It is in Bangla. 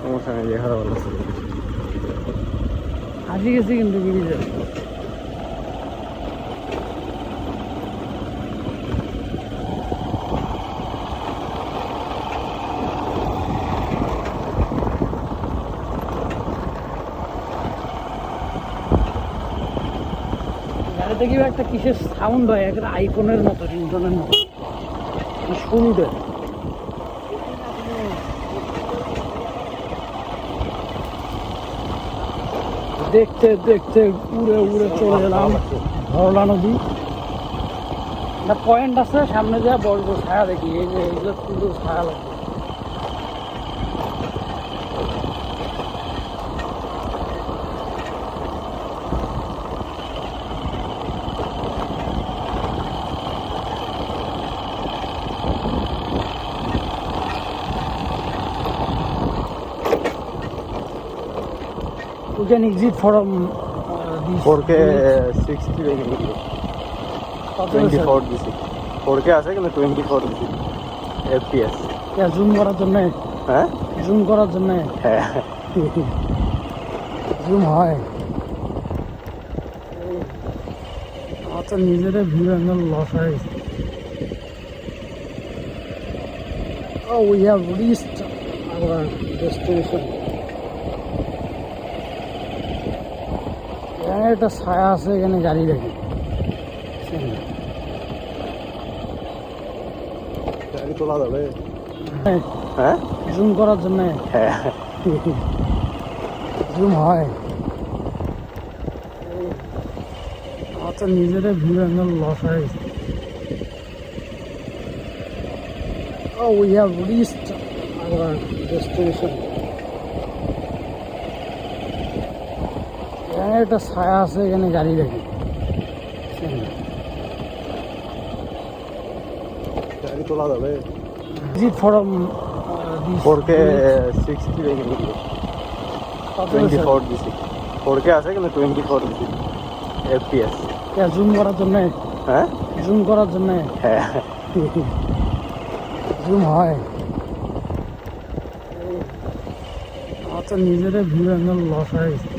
সমস্যা দেখা ভালো হাসি গেছি কিন্তু কি একটা কিসের সাউন্ড হয় একটা আইফোনের মতো রিংটনের মতো শুরুটা দেখতে দেখতে উড়ে উড়ে চলে গেলাম ধরলা নদী। একটা পয়েন্ট আছে, সামনে যা বড় বড় ছায়া দেখি, এই যে এইগুলো সুন্দর ছায়া লাগবে We can exit from uh, this. Four K village. Sixty কত টোয়েন্টি হয়েছে? ফোর দিছি ফোর কে আছে কিন্তু টোয়েন্টি ফোর দিছি এফপিএস Yeah, zoom করার জন্য। হ্যাঁ? জুম করার জন্য। হ্যাঁ। জুম হয়। আমার তো নিজেদের ভিউ অ্যাঙ্গেল লস হয়ে Oh, we have reached our destination. এখানে একটা ছায়া আছে এখানে গাড়ি রাখি গাড়ি তোলা যাবে। হ্যাঁ। হ্যাঁ? জুম করার জন্য। হ্যাঁ। জুম হয়। আমার তো নিজেদের ভিউ অ্যাঙ্গেল লস হয়ে গেছে। Oh, we have reached our destination. এখানে একটা ছায়া আছে এখানে গাড়ি রাখি গাড়ি তোলা যাবে. Sixty twenty? ফোর দিছি কে আছে কিন্তু টোয়েন্টি ফোর দিছি এফপিএস জুম করার জন্য? হ্যাঁ? জুম করার জন্য? হ্যাঁ। জুম হয়। আমার তো নিজেদের ভিউ অ্যাঙ্গেল লস হয়ে গেছে।